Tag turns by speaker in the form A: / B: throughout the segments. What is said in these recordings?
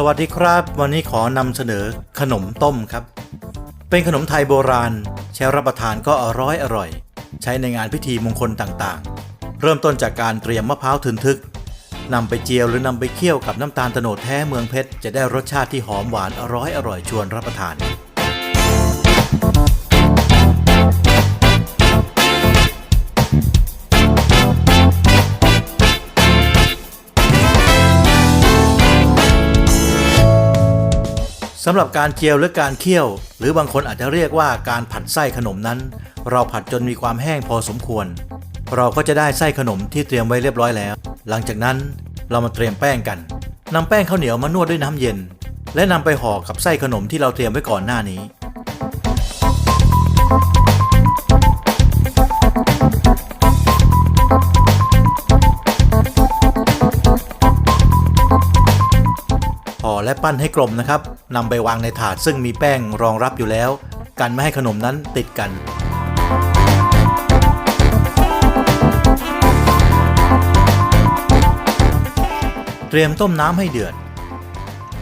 A: สวัสดีครับ วันนี้ขอนำเสนอขนมต้มครับ เป็นขนมไทยโบราณ ใช้รับประทานก็อร่อยอร่อย ใช้ในงานพิธีมงคลต่างๆ เริ่มต้นจากการเตรียมมะพร้าวถึนทึกนำไปเจียวหรือนำไปเคี่ยวกับน้ำตาลโตโนดแท้เมืองเพชรจะได้รสชาติที่หอมหวานอร่อยอร่อยชวนรับประทาน สำหรับการเจียวหรือการเคี่ยว หรือบางคนอาจจะเรียกว่าการผัดไส้ขนมนั้น เราผัดจนมีความแห้งพอสมควร เราก็จะได้ไส้ขนมที่เตรียมไว้เรียบร้อยแล้ว หลังจากนั้นเรามาเตรียมแป้งกันนำแป้งข้าวเหนียวมานวดด้วยน้ำเย็น และนำไปห่อกับไส้ขนมที่เราเตรียมไว้ก่อนหน้านี้ และปั้นให้กลมนะครับนำไปวางในถาดซึ่งมีแป้งรองรับอยู่แล้ว กันไม่ให้ขนมนั้นติดกันเตรียมต้มน้ำให้เดือด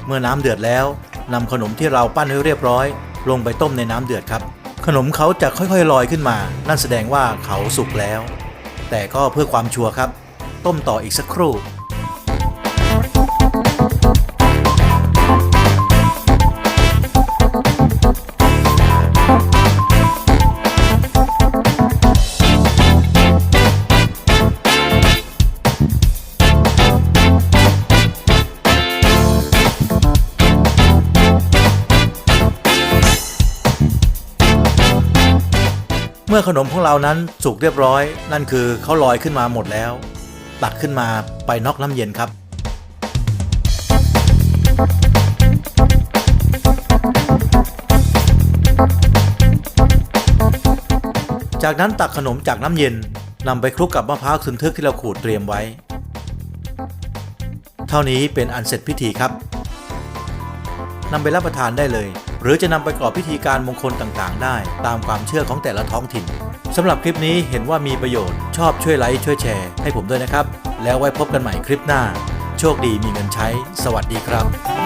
A: เมื่อน้ำเดือดแล้วนำขนมที่เราปั้นไว้เรียบร้อย ลงไปต้มในน้ำเดือดครับ ขนมเขาจะค่อยๆลอยขึ้นมา นั่นแสดงว่าเขาสุกแล้ว แต่ก็เพื่อความชัวร์ครับ ต้มต่ออีกสักครู่ มื่อขนมของเรานั้นสุกเรียบร้อย นั่นคือเขาลอยขึ้นมาหมดแล้ว ตักขึ้นมาไปน็อกน้ำเย็นครับ จากนั้นตักขนมจากน้ำเย็นนำไปคลุกกับมะพร้าวทึนทึกที่เราขูดเตรียมไว้ เท่านี้เป็นอันเสร็จพิธีครับนำไปรับประทานได้เลย รือจะนำไปประกอบพิธีการมงคลต่างๆ ได้ ตามความเชื่อของแต่ละท้องถิ่นสำหรับคลิปนี้เห็นว่ามีประโยชน์ชอบช่วยไลค์ช่วยแชร์ให้ผมด้วยนะครับ แล้วไว้พบกันใหม่คลิปหน้า โชคดีมีเงินใช้ สวัสดีครับ